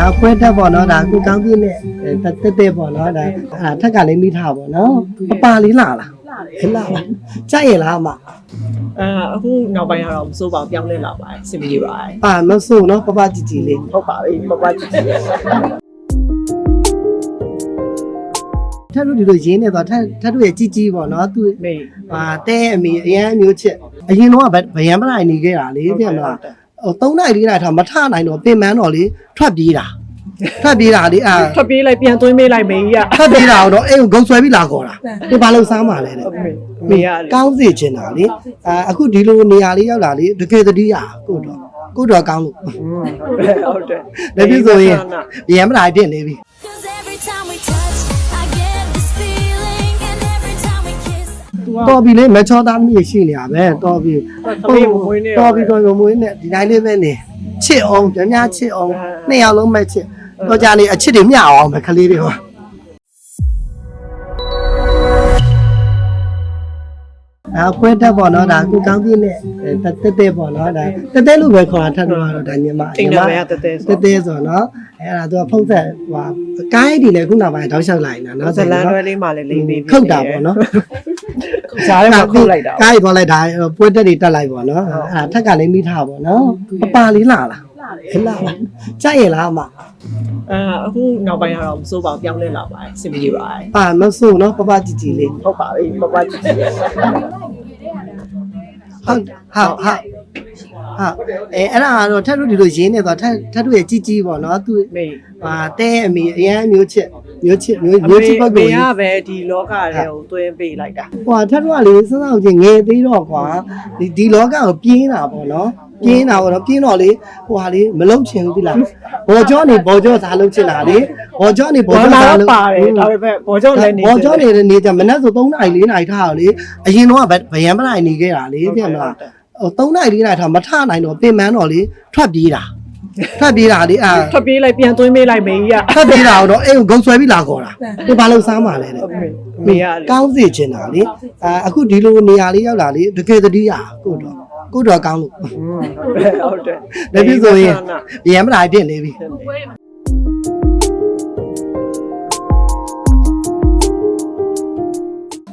ဒါခွဲတက်ပေါ့နော်ဒါအခုကောင်းပြည့်နဲ့တက်တက်တက်ပေါ့နော်ဒါအာထက်ကလည်းမိထားပေါ့နော်အပါလေးလာလားခလာကြိုက်ရလားအမအဲအခုနောက်ပိုင်းကတော့မစိုးပါဘူးပြောင်းလဲလာပါတယ်စင်ပြေပါတယ်အာမဆိုးနော်ပပကြည်ကြည်လေးဟုတ်ပါပြီပပကြည့်ကြည့်ထပ်တို့ဒီလိုရင်းနေတော့ထပ်ထပ်တို့ရဲ့ជីជីပေါ့နော်သူမေဟာတဲအမီအရန်မျိုးချစ်အရင်တော့ဗယံပရိုင်နေခဲ့တာလေတဲ့မလားဟို 3နိုင်4နိုင်ထားမထနိုင်တော့ပင်မန်းတော့လေထွက်ပြေးတာထွက်ပြေးတာလေအာထွက်ပြေးလိုက်ပြန်သွင်းမေးလိုက်မေကြီးကထွက်ပြေးတာတော့အိမ်ကိုဂုံဆွဲပြီးလာခေါ်တာဒီဘာလို့စားမှလဲတဲ့မေမေရလေကောင်းစေချင်တာလေအာအခုဒီလိုနေရာလေးရောက်လာလေတကယ်တည်းอ่ะကိုတော့ကိုတော့ကောင်းလို့ဟုတ်တယ်လည်းပြဆိုရင်ဗယံပရိုင်ဖြစ်နေပြီ တော်ပြီလေမချောသားမြည်ရှိနေရပဲတော်ပြီသမီးမမွေးနေတော်ပြီတော်ပြီမွေးနေဒီတိုင်းလေးပဲနေချစ်အောင်ကြများချစ်အောင်နှစ်ယောက်လုံးမဲ့ချစ်တော့ကြနေအချစ်တွေမျှအောင်ပဲကလေးတွေဟောအာခွဲတက်ပေါ့နော်ဒါအခုကောင်းပြည့်နဲ့တက်တက်တက်ပေါ့နော်ဒါတက်တက်လို့ပဲခေါ်တာထပ်တော့တော့ဒါညီမအိမ်တော်ပဲတက်တက်တဆိုက်တဲဆိုတော့နော်အဲ့ဒါသူကဖုတ်သက်ဟိုဟာကိုင်းဒီလည်းခုနောက်ပိုင်းတောက်လျှောက်လိုက်နေတာနော်ဇလန်တွဲလေးမှလည်းလိမ့်ပေးခုတ်တာပေါ့နော် ဈားထဲမှာခုတ်လိုက်တာကိုင်းပေါ်လိုက်တာပွဲတက်တွေတက်လိုက်ပေါ့နော်အဲ့ဒါထက်ကလည်းမိထားပေါ့နော်အပါလေးလာလားခလာကြိုက်ရလားအမအဲအခုနောက်ပိုင်းကတော့မစိုးပါဘူးပြောင်းလဲလာပါတယ်စင်ပြေပါတယ်အာမဆိုးနော်ပပကြည်ကြည်လေးဟုတ်ပါပြီပပကြည့်ကြည့်ဟုတ်ဟာဟာ ဟာအဲအဲ့ဒါကတော့ထက်တို့ဒီလိုရင်းနေတော့ထက်ထက်တို့ရဲ့ជីជីပေါ့နော်သူမေဟာတဲအမီအရန်မျိုးချစ်မျိုးချစ်မျိုးအမျိုးမေချစ်ပုဂ္ဂိုလ်မေကြီးကပဲဒီလောကထဲကိုသွင်းပေးလိုက်တာဟိုထက်တော့လေစစောက်ချင်းငယ်သေးတော့ကွာဒီဒီလောကကိုပြင်းတာပေါ့နော်ပြင်းတာပေါ့နော်ပြင်းတော့လေဟိုဟာလေမလုံချင်ဘူးဒီလားဘော်ကြောနေဘော်ကြောစားလုံချင်တာလေဘော်ကြောနေဘော်ဘောကြောနာစားတော့လုံပါတယ်ဒါပေမဲ့ဘောကြောလည်းနေဘော်ကြောနေတဲ့နေကြမနက်ဆို3နာရီ4နာရီထားတော့လေအရင်တော့ဗယံပရိုင်နေခဲ့တာလေတဲ့မလားဟို 3နာရီ4နာရီထားမထနိုင်တော့ပင်မန်းတော့လေထွက်ပြေးတာထွက်ပြေးတာလေအာထွက်ပြေးလိုက်ပြန်သွင်းမေးလိုက်မေကြီးကထွက်ပြေးတာတော့အိမ်ကိုဂုံဆွဲပြီးလာခေါ်တာဒီဘာလို့စားမှလဲတဲ့မေရလေကောင်းစေချင်တာလေအာအခုဒီလိုနေရာလေးရောက်လာလေတကယ်တည်းอ่ะကိုတော့ကိုတော့ကောင်းလို့ဟုတ်တယ်လည်းပြဆိုရင်ဗယံမလာဖြစ်နေပြီ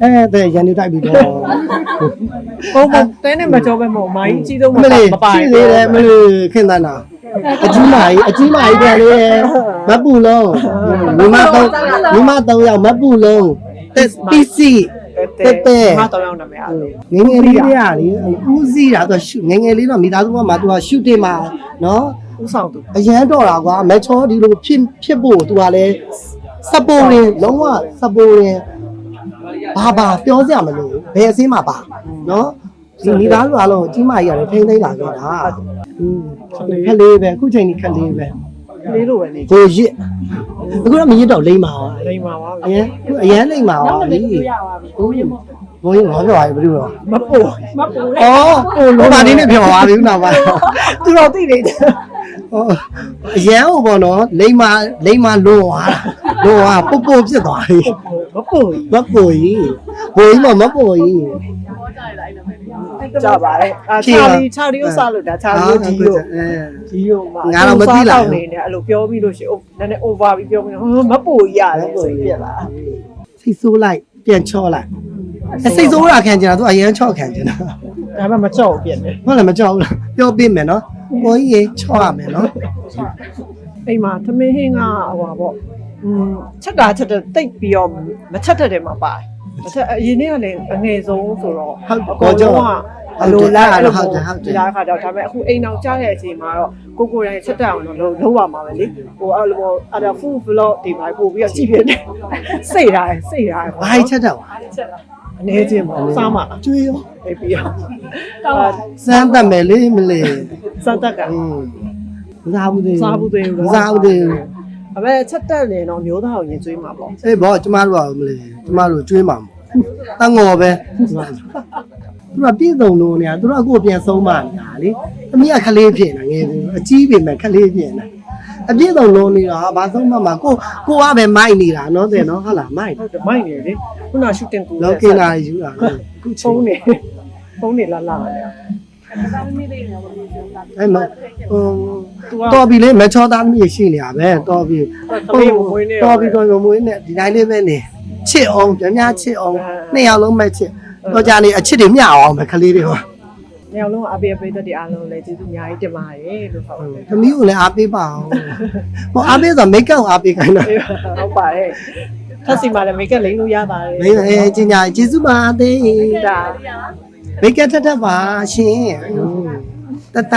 အဲ့ဒါရန်နေတိုက်ပြီတော့ဟုတ်ဟုတ်တဲနဲ့မကြောပဲမဟုတ်မိုင်းကြီးဆုံးမမလေးမပိုင်ရှိသေးတယ်မလေးခင်သနာအကြီးမကြီးအကြီးမကြီးတယ်လေမပူလုံးမိမတော့မိမတော့ရောက်မပူလုံးတက်ပီစီတက်တဲ့မတော်ရောက်နာမည်အားလို့ငယ်ငယ်လေးတွေကလေဦးစီးတာသူရှုငယ်ငယ်လေးတော့မိသားစုကမှသူကရှုတင်မှာနော်ဥဆောင်သူအရန်တော်တာကွာမချောဒီလိုဖြစ်ဖြစ်ဖို့သူကလည်းစပိုရင်လုံးဝစပိုရင် ဘာဘာပြောစရာမလိုဘယ်အစင်းမှာပါနော်ဒီမိသားစုအလုံးကြီးမကြီးရတယ်ထိမ့်သိမ့်လာခဲ့တာอืมခလေးပဲအခုချိန်ကြီးခလေးပဲလေးလိုပဲနေကိုရစ်အခုတော့မရစ်တော့လိမ့်ပါပါလိမ္မာပါအရင်အရင်လိမ့်ပါပါလေဟုတ်ဘိုးရင်ငေါပြောရပြီဘယ်လိုလဲမပို့မပို့အော်ဟိုလောပါတင်းနဲ့ပြောသွားပြီခုနောက်ပိုင်းသူတော့သိနေတယ်ဟောအရန်ဟိုပေါ့နော်လိမ္မာလိမ္မာလွန်သွားတာလွန်သွားပုတ်ပုတ်ဖြစ်သွားပြီ မပို့မပူကြီးဘိုးကြီးမမပူကြီးကြပါတယ်အာချာလီချာလီကိုစားလို့ဒါချာလီကိုကြီးလို့အဲကြီးလို့မှာငါတော့မသိလားနေနေအဲ့လိုပြောပြီးလို့ရှိရင်နည်းနည်း over ပြီးပြောပြီးမပို့ရတယ်ဆိုပြက်လာစိတ်ဆိုးလိုက်ပြန်ချော့လိုက်အစိတ်ဆိုးတာခံကြတာသူအရန်ချော့ခံကြတာဒါမှမကြောက်ပြက်တယ်ဟုတ်လားမကြောက်ဘူးလားပြောပြမယ်နော်ဘိုးကြီးရေချော့ရမယ်နော်အိမ်မှာသမင်းဟင်းကဟိုပါပေါ့ อืมချက်တာချက်တဲ့တိတ်ပြီးတော့မချက်တတ်တယ်မှာပါတယ်မချက်အရင်နေ့ကလည်းအငယ်ဆုံးဆိုတော့ ဟုတ်ကောကြော အလိုလားအဲ့လို ဟုတ်တယ်ဟုတ်တယ် ဒီလားခါတော့ဒါပေမဲ့အခုအိမ်အောင်ကြားတဲ့အချိန်မှာတော့ကိုကိုတိုင်းချက်တက်အောင်တော့လုံးဝမှာပဲလေဟိုအဲ့လိုပေါ့အဲ့ဒါ food vlog ဒီမှာပို့ပြီးတော့ကြည့်ပြတယ်စိတ်ရတယ်စိတ်ရတယ် ဘာကြီးချက်တော့ အနေချင်းပေါ့စားမှာ ကျွေးရော အေးပြီးတော့ စမ်းတတ်မယ်လေမလေး စတက်က อืมစားဘူးသေး စားဘူးသေးဘူး စားဘူးသေးဘူး ဒါပေမဲ့ချက်တက်နေတော့မျိုးသားကိုရင်ကျွေးမှာပေါ့အေးဘောကျမတို့ကမလေးကျမတို့ကျွေးမှာမတန်ငော်ပဲသူကပြည့်စုံလို့နေတာသူတို့အခုပြန်ဆုံးမနေတာလေသမီးကခလေးဖြစ်နေငယ်ပြီအကြီးပြီမဲ့ခလေးဖြစ်နေအပြည့်စုံလို့နေတာဟာဘာဆုံးမမှာကိုကိုကပဲမိုက်နေတာနော်တဲ့နော်ဟုတ်လားမိုက်ဟုတ်တယ်မိုက်နေလေခုနရှူတင်ကူလောကင်လာယူတာအခုချဖုန်းနေဖုန်းနေလာလာတယ် အဲ့မှာဟိုသူကတော်ပြီလေမချောသားသမီးရှိနေရပဲတော်ပြီသမီးကိုမွေးနေတော်ပြီတော်ပြီမွေးနေဒီတိုင်းလေးပဲနေချစ်အောင်ကြများချစ်အောင်နှစ်ယောက်လုံးပဲချစ်တော့ကြနေအချစ်တွေမျှအောင်ပဲကလေးတွေဟောနေအောင်လုံးအပေးအပေးတဲ့အားလုံးလည်းကျေးဇူးအများကြီးတင်ပါတယ်လို့ဟုတ်ပါတယ်သမီးကိုလည်းအားပေးပါအောင်ဟောအားပေးဆိုမိတ်ကပ်အားပေးခိုင်းတာဟုတ်ပါတယ်ထပ်စီမှာလည်းမိတ်ကလိမ့်လို့ရပါတယ်မင်းအဲကျင်ညာကျေးဇူးပါသေးဒါ မိတ်ကပ်ထက်ထက်ပါရှင်တတ